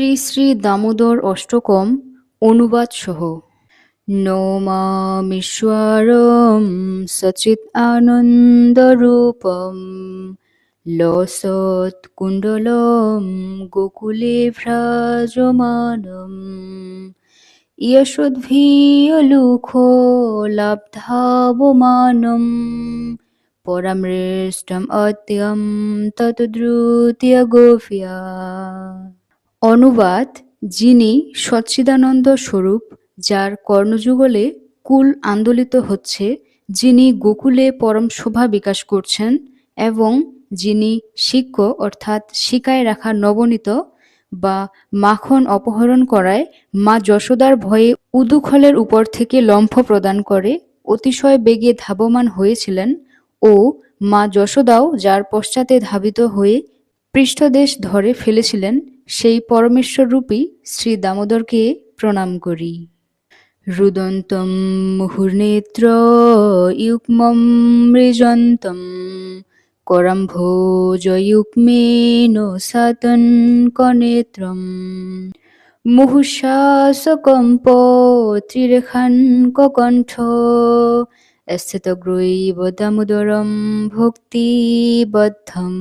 শ্রী শ্রী দামোদর অষ্টকম অনুবাদ সহ। নমামীশ্বরম সচিত আনন্দরূপম, লসৎ কুণ্ডলম গোকুলে ভ্রাজমানম ইয়শুদ্ভিয়লুখো লাব্ধাবমানম, পরামৃষ্টম অত্যম তত দ্রুতীয় গোফিয়া অনুবাদ যিনি সচ্চিদানন্দ স্বরূপ, যার কর্ণযুগলে কুল আন্দোলিত হচ্ছে, যিনি গোকুলে পরম শোভা বিকাশ করছেন এবং যিনি শিক্ষ, অর্থাৎ শিকায় রাখা নবনীত বা মাখন অপহরণ করায় মা যশোদার ভয়ে উদুখলের উপর থেকে লম্ফ প্রদান করে অতিশয় বেগে ধাবমান হয়েছিলেন ও মা যশোদাও যার পশ্চাতে ধাবিত হয়ে পৃষ্ঠদেশ ধরে ফেলেছিলেন সেই পরমেশ্বররূপী শ্রী দামোদরকে প্রণাম করি। রুদন্তম মুহুর্নেত্র ইউক্মম মৃজন্তম করম্ভোজয়ুগ্মেন সাতন কনেত্রম মুহুশ্বাসকম্প ত্রিরেখান কণ্ঠ স্থিতগ্রৈব দামোদরম ভক্তিবদ্ধম।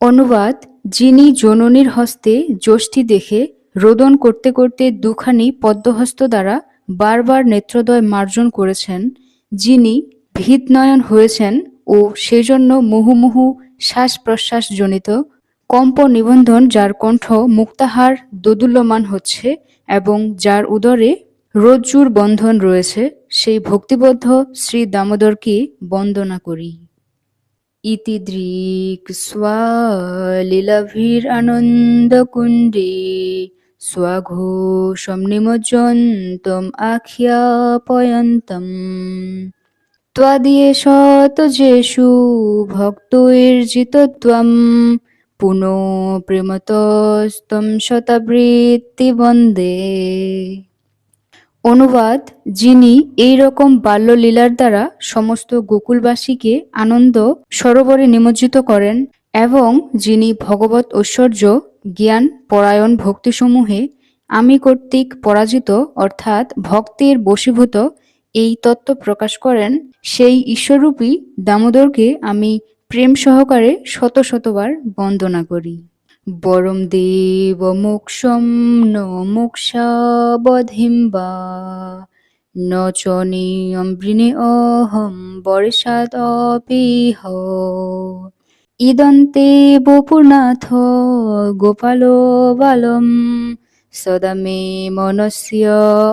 অনুবাদ যিনি জননীর হস্তে যষ্টি দেখে রোদন করতে করতে দুখানি পদ্মহস্ত দ্বারা বারবার নেত্রদয় মার্জন করেছেন, যিনি ভিতনয়ন হয়েছেন ও সেজন্য মুহুমুহু শ্বাস প্রশ্বাস জনিত কম্প নিবন্ধন যার কণ্ঠ মুক্তাহার দোদুল্যমান হচ্ছে এবং যার উদরে রজ্জুর বন্ধন রয়েছে, সেই ভক্তিবদ্ধ শ্রী দামোদরকে বন্দনা করি। ইতি দৃক্ স্বালীলভিরানন্দকুণ্ডে স্বঘোষম নিমজ্জন্তম আখ্যাপয়ন্তম ত্বাদিয়েশ যেষু ভক্তৈর্জিতত্বম পুনঃ প্রেমতস্তম শতাবৃত্তি বন্দে অনুবাদ যিনি এই রকম বাল্যলীলার দ্বারা সমস্ত গোকুলবাসীকে আনন্দ সরোবরে নিমজ্জিত করেন এবং যিনি ভগবত ঐশ্বর্য জ্ঞান পরায়ণ ভক্তিসমূহে আমি কর্তৃক পরাজিত অর্থাৎ ভক্তের বশীভূত এই তত্ত্ব প্রকাশ করেন, সেই ঈশ্বররূপী দামোদরকে আমি প্রেম সহকারে শত শতবার বন্দনা করি। বরম দেব মোক্ষম ন মোক্ষাবধিম বা ন চ নিয়ম অহম বর্ষাদ অপিহ। ইদন্তে বপুনাথ গোপাল বালম। সদা মে মনস্য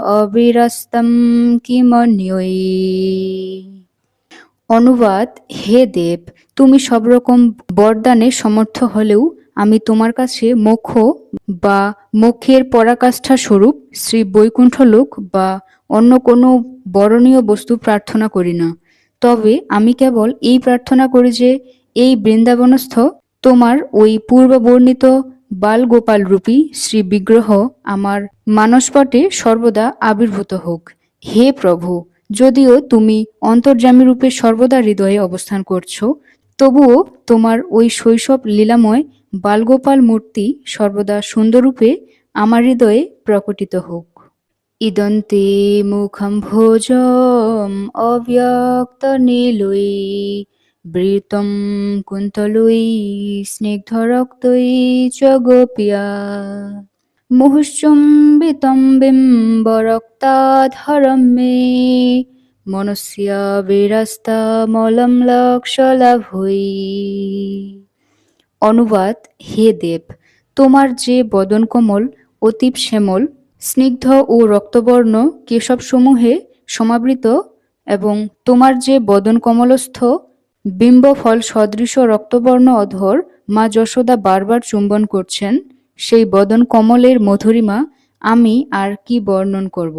অবিরস্তম কিমন্যই। অনুবাদ, হে দেব, তুমি সব রকম বরদানে সমর্থ হলেও আমি তোমার কাছে মোক্ষ বা মোক্ষের পরাকাষ্ঠা স্বরূপ, শ্রী বৈকুণ্ঠ লোক বা অন্য কোনো বরণীয় বস্তু প্রার্থনা করি না। তবে আমি কেবল এই প্রার্থনা করি যে, এই বৃন্দাবনস্থ তোমার ওই পূর্ব বর্ণিত বালগোপাল রূপী শ্রী বিগ্রহ আমার মানসপটে সর্বদা আবির্ভূত হোক। হে প্রভু, যদিও তুমি অন্তর্যামী রূপে সর্বদা হৃদয়ে অবস্থান করছ, তবুও তোমার ওই শৈশব লীলাময় বালগোপাল মূর্তি সর্বদা সুন্দররূপে আমার হৃদয়ে প্রকটিত হোক। ইদন্তে মুখম ভোজম অব্যক্ত নীলই, বৃতম কুন্তলই, স্নিগ্ধরক্তই চ গোপিয়া। মুহুশ্চুম্বিতম বিম্বরক্তাধরম মে, মনস্য বিরাস্তামলম লক্ষলাভই অনুবাদ, হে দেব, তোমার যে বদন কমল অতীব শ্যামল, স্নিগ্ধ ও রক্তবর্ণ কেশবসমূহে সমাবৃত এবং তোমার যে বদন কমলস্থ বিম্বফল সদৃশ রক্তবর্ণ অধর মা যশোদা বারবার চুম্বন করছেন, সেই বদন কমলের মধুরিমা আমি আর কি বর্ণন করব?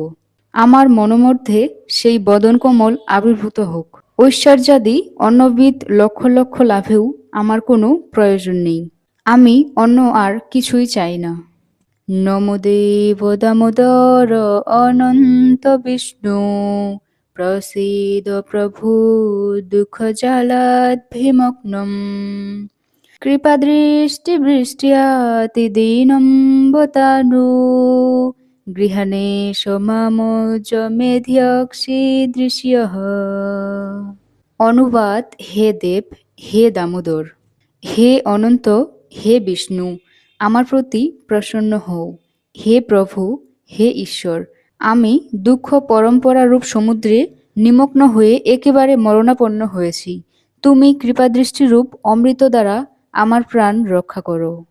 আমার মনোমধ্যে সেই বদন কমল আবির্ভূত হোক। ঐশ্বর্যাদি অন্নবিদ লক্ষ লক্ষ লাভেও প্রয়োজন নেই। আমি অন্য আর কিছুই চাই না। নমদেব দামোদর, অনন্ত বিষ্ণু। প্রসীদ প্রভু দুঃখ জালাদ ভীমগ্নম কৃপাদৃষ্টিবৃষ্টিয়াতিদীনম্বতানু গৃহাণে সমামোজ মেধিয়ক্ষীদৃশ্য অনুবাদ হে দেব, হে দামোদর, হে অনন্ত, হে বিষ্ণু, আমার প্রতি প্রসন্ন হও। হে প্রভু, হে ঈশ্বর, আমি দুঃখ পরম্পরা রূপ সমুদ্রে নিমগ্ন হয়ে একেবারে মরণাপন্ন হয়েছি। তুমি কৃপাদৃষ্টিরূপ অমৃত দ্বারা আমার প্রাণ রক্ষা করো।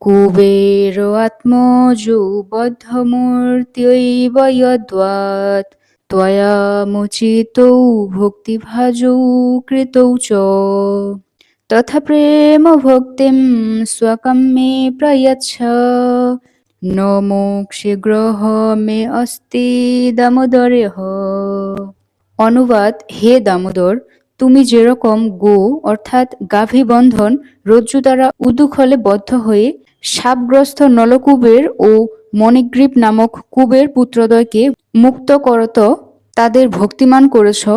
কুবের আত্মজো বদ্ধমূর্ত্যৈব যদ্বাত त्वया मुचितौ भक्तिभाजौ कृतौ च तथा प्रेमभक्तिं स्वकं मे प्रयच्छ न मोक्षग्रह मे अस्ति দামোদরেহ অনুবাদ হে দামোদর তুমি যেরকম গো অর্থাৎ গাভী বন্ধন রজ্জু দ্বারা উদুখলে বদ্ধ হয়ে সাপগ্রস্ত নলকুবের ও মণিগ্রীব নামক কুবের পুত্রদয়কে মুক্ত করত, তাদের ভক্তিমান করেছ,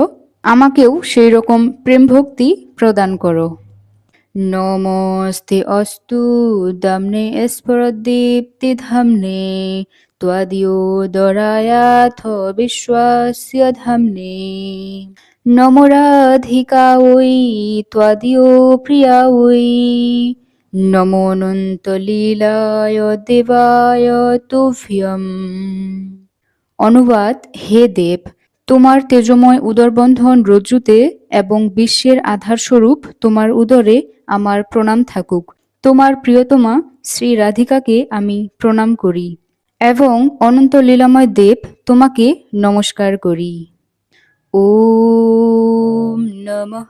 আমাকেও সেই রকম প্রেম ভক্তি প্রদান করো। নমস্তে অস্তু, দমনে স্ফরদীপ্তি ধামনে ত্বদীয় দরায়াথ বিশ্বাস্য ধামনে। নমরাধিকা ওই ত্বদীয় প্রিয়া ওই। নমোনন্তলীলায় দেবায় তুভ্যম অনুবাদ হে দেব, তোমার তেজময় উদরবন্ধন রজ্জুতে এবং বিশ্বের আধারস্বরূপ তোমার উদরে আমার প্রণাম থাকুক। তোমার প্রিয়তমা শ্রী রাধিকাকে আমি প্রণাম করি এবং অনন্ত লীলাময় দেব তোমাকে নমস্কার করি। ও নমঃ